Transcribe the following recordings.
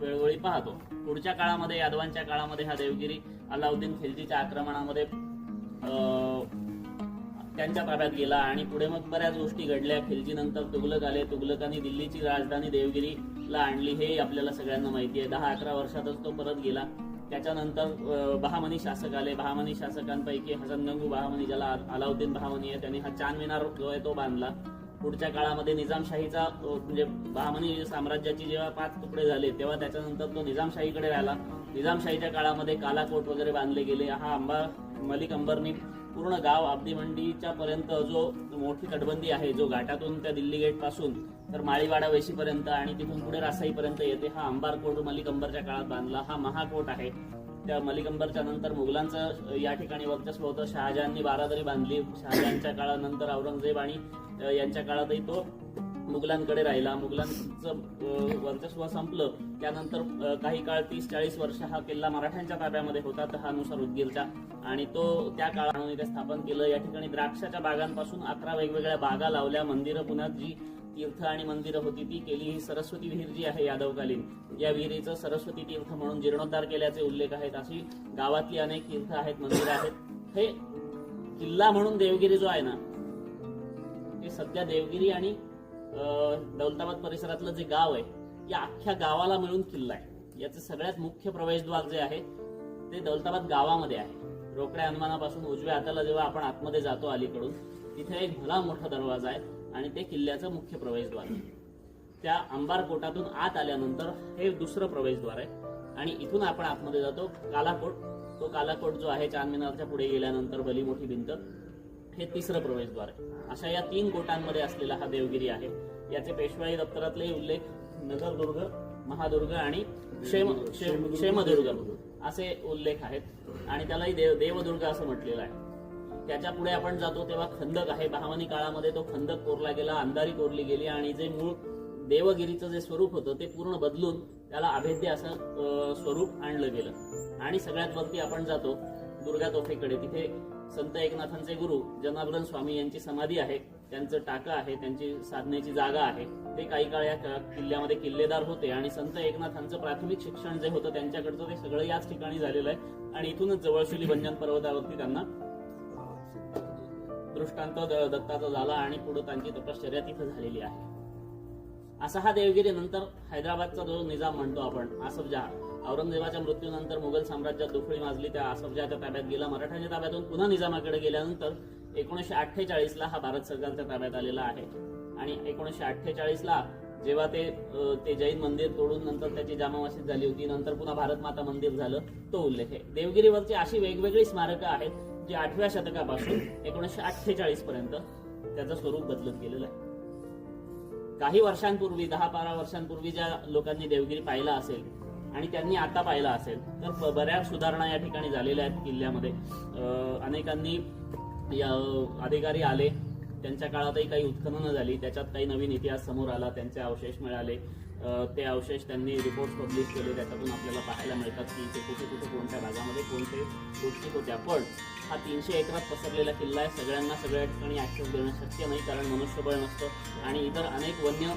वेळोवेळी पाहतो. पुढच्या काळामध्ये यादवांच्या काळामध्ये हा देवगिरी अलाउद्दीन खिलजीच्या आक्रमणामध्ये त्यांच्या ताब्यात गेला आणि पुढे मग बऱ्याच गोष्टी घडल्या. खिलजी नंतर तुगलक आले. तुगलकांनी दिल्लीची राजधानी देवगिरीला आणली. हे आपल्याला सगळ्यांना माहिती आहे. दहा अकरा वर्षातच तो परत गेला. त्याच्यानंतर बहामनी शासक आले. बहामनी शासकांपैकी हसन गंगू बहामनी ज्याला अलाउद्दीन बहामनी आहे त्यांनी हा चांद मिनार जो आहे तो बांधला. पुढच्या काळामध्ये निजामशाहीचा म्हणजे बहामनी साम्राज्याची जेव्हा पाच तुकडे झाले तेव्हा त्याच्यानंतर तो निजामशाहीकडे राहिला. निजामशाहीच्या काळामध्ये कालाकोट वगैरे बांधले गेले. हा अंबा मलिक अंबरनी पूर्ण गाव आब्दी मंडीच्या पर्यंत जो मोठी तटबंदी आहे जो घाटातून त्या दिल्ली गेटपासून तर माळीवाडा वेशीपर्यंत आणि तिथून पुढे रासाईपर्यंत येते हा अंबार कोट मलिक अंबरच्या काळात बांधला. हा महाकोट आहे. त्या मलिक अंबरच्या नंतर मुघलांचं या ठिकाणी वर्चस्व होतं. शहाजहाननी बारादरी बांधली. शहाजहानच्या काळानंतर औरंगजेब आणि यांच्या काळातही तो मुघलांकडे राहिला. मुघलांचं वर्चस्व संपलं. त्यानंतर काही काळ तीस चाळीस वर्ष हा किल्ला मराठ्यांच्या ताब्यामध्ये होता. तहानुसार उदगीरचा. आणि तो त्या काळाने ते स्थापन केलं. या ठिकाणी द्राक्षाच्या बागांपासून अकरा वेगवेगळ्या बागा लावल्या. मंदिरं पुण्यात जी तीर्थ आणि मंदिरं होती ती केली. ही सरस्वती विहीर जी आहे यादवकालीन या विहिरीचं सरस्वती तीर्थ म्हणून जीर्णोद्धार केल्याचे उल्लेख आहेत. अशी गावातली अनेक तीर्थ आहेत मंदिरं आहेत. हे किल्ला म्हणून देवगिरी जो आहे ना ते सध्या देवगिरी आणि दौलताबाद परिसरातलं जे गाव आहे या अख्ख्या गावाला मिळून किल्ला आहे. याचं सगळ्यात मुख्य प्रवेशद्वार जे आहे ते दौलताबाद गावामध्ये आहे. रोकड्या हनुमानापासून उजव्या हाताला जेव्हा आपण आतमध्ये जातो अलीकडून तिथे एक भला मोठा दरवाजा आहे आणि ते किल्ल्याचं मुख्य प्रवेशद्वार आहे. त्या अंबार कोटातून आत आल्यानंतर हे दुसरं प्रवेशद्वार आहे. आणि इथून आपण आतमध्ये जातो कालाकोट. तो कालाकोट जो आहे चांदमिनारच्या पुढे गेल्यानंतर भली मोठी भिंत. हे तिसरं प्रवेशद्वार आहे. अशा या तीन कोटांमध्ये असलेला हा देवगिरी आहे. याचे पेशवाई दप्तरातले उल्लेख नगरदुर्ग महादुर्ग आणि क्षेम क्षेम- क्षेमदुर्ग. असे उल्लेख आहेत. आणि त्यालाही देव देवदुर्ग असं म्हटलेलं आहे. त्याच्या पुढे आपण जातो तेव्हा खंदक आहे. बहामनी काळामध्ये तो खंदक कोरला गेला अंधारी कोरली गेली आणि जे मूळ देवगिरीचं जे स्वरूप होतं ते पूर्ण बदलून त्याला अभेद्य असं स्वरूप आणलं गेलं. आणि सगळ्यात वरती आपण जातो दुर्गा तोफेकडे. तिथे संत एकनाथांचे गुरु जनार्दन स्वामी यांची समाधी आहे. त्यांचं टाकं आहे त्यांची साधनेची जागा आहे. ते काही काळ या किल्ल्यामध्ये किल्लेदार होते आणि संत एकनाथांचं प्राथमिक शिक्षण जे होतं त्यांच्याकडचं ते सगळं याच ठिकाणी झालेलं आहे. आणि इथूनच जवळशिली भंजन पर्वतावरती त्यांना दृष्टांत दत्ताचा झाला आणि पुढे त्यांची तपश्चर्या तिथं झालेली आहे. असा हा देवगिरी नंतर हैदराबादचा जो निजाम म्हणतो आपण आसफजहा. औरंगजेबाच्या मृत्यूनंतर मुघल साम्राज्यात दुफळी माजली त्या आसफजहाच्या ताब्यात गेला. मराठ्यांच्या ताब्यातून पुन्हा निजामाकडे गेल्यानंतर एकोणीसशे अठ्ठेचाळीस ला हा भारत सरकारच्या ताब्यात आलेला आहे. आणि एकोणीसशे अठ्ठेचाळीसला जेव्हा ते ते जैन मंदिर तोडून नंतर त्याची जामा मशीद झाली होती नंतर पुन्हा भारत माता मंदिर झालं तो उल्लेख आहे. देवगिरीवरची अशी वेगवेगळी स्मारकं आहेत जी आठव्या शतकापासून एकोणीसशे अठ्ठेचाळीस पर्यंत त्याचं स्वरूप बदलत गेलेलं आहे. काही वर्षांपूर्वी दहा बारा वर्षांपूर्वी ज्या लोकांनी देवगिरी पाहिला असेल आणि त्यांनी आता पाहिला असेल तर बऱ्याच सुधारणा या ठिकाणी झालेल्या आहेत किल्ल्यामध्ये. अनेकांनी या अधिकारी आले. त्यांच्या काळातही काही उत्खननं झाली त्याच्यात काही नवीन इतिहास समोर आला त्यांचे अवशेष मिळाले. ते अवशेष त्यांनी रिपोर्ट पब्लिश केले त्याच्यातून आपल्याला पाहायला मिळतात की ते कुठे कुठे कोणत्या भागामध्ये कोणते गोष्टी होत्या. पण हा तीनशे एकरात पसरलेला किल्ला आहे सगळ्यांना सगळ्या ठिकाणी ॲक्सेस देणं शक्य नाही कारण मनुष्यबळ नसतं आणि इतर अनेक वन्य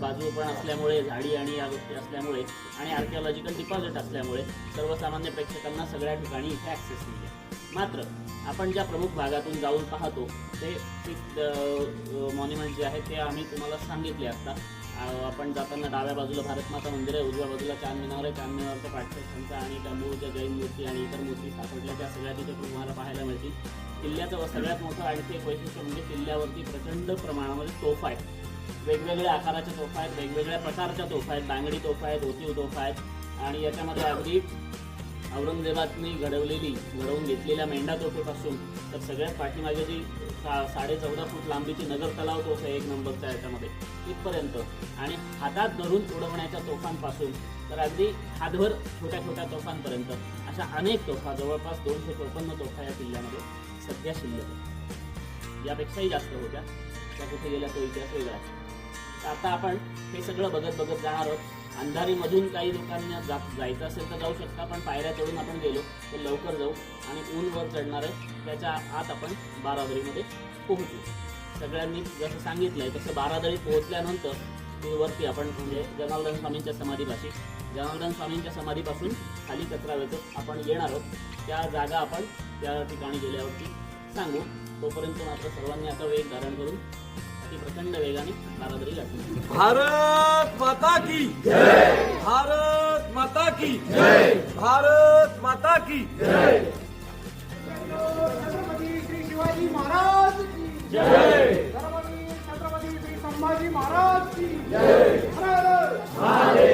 बाजू पण असल्यामुळे झाडी आणि या गोष्टी असल्यामुळे आणि आर्किओलॉजिकल डिपॉझिट असल्यामुळे सर्वसामान्य प्रेक्षकांना सगळ्या ठिकाणी इथे ॲक्सेस मिळते. मात्र आपण ज्या प्रमुख भागातून जाऊन पाहतो ते मॉन्युमेंट जे आहे ते आम्ही तुम्हाला सांगितले असता आपण जाताना डाव्या बाजूला भारतमाता मंदिर आहे उजव्या बाजूला चांद मिनार आहे. चांद मिनारच्या पाठ्यस्थांचा आणि त्या जैन मूर्ती आणि इतर मूर्ती सापडल्या. त्या सगळ्या तिथे तुम्हाला पाहायला मिळतील. किल्ल्याचं सगळ्यात मोठं आणखी एक वैशिष्ट्य म्हणजे किल्ल्यावरती प्रचंड प्रमाणामध्ये तोफा आहेत. वेगवेगळ्या आकाराच्या तोफा आहेत वेगवेगळ्या प्रकारच्या तोफा आहेत. बांगडी तोफा आहेत ओतीव तोफा आहेत. आणि याच्यामध्ये अगदी औरंगजेबाने घडवलेली घडवून घेतलेल्या मेंढा तोफेपासून तर सगळ्यात पाठीमागे जी सा- साडे चौदा फूट लांबीची नगर तलाव तोफ आहे एक नंबरच्या याच्यामध्ये. तिथपर्यंत आणि हातात धरून उडवण्याच्या तोफांपासून तर अगदी हातभर छोट्या छोट्या तोफांपर्यंत. अशा अनेक तोफा जवळपास दोनशे चौपन्न तोफा या किल्ल्यामध्ये सध्या शिल्लक आहेत. यापेक्षाही जास्त होत्या. त्या कुठे गेल्या तो इतिहास वेगळा आहे. तर आता आपण हे सगळं बघत बघत जाणार आहोत. अंधारीमधून काही लोकांना जा जायचं असेल तर जाऊ शकता पण पायऱ्या चढून आपण गेलो तर लवकर जाऊ आणि ऊन वर चढणार आहे. त्याच्या आत आपण बारादरीमध्ये पोहोचू. सगळ्यांनी जसं सांगितलंय तसं बारादरी पोहोचल्यानंतर वरती आपण म्हणजे जनार्दन स्वामींच्या समाधीपाशी जनार्दन स्वामींच्या समाधीपासून खाली कचरा वेचत आपण येणार आहोत. त्या जागा आपण त्या ठिकाणी गेल्यावरती सांगू. तोपर्यंत मात्र सर्वांनी आता वेग धारण करून अति प्रचंड वेगाने बारादरी गाठली. भारत माता की जय! भारत माता की जय! भारत माता की जय! छत्रपती श्री शिवाजी महाराज की जय! छत्रपती छत्रपती श्री संभाजी महाराज की जय! हर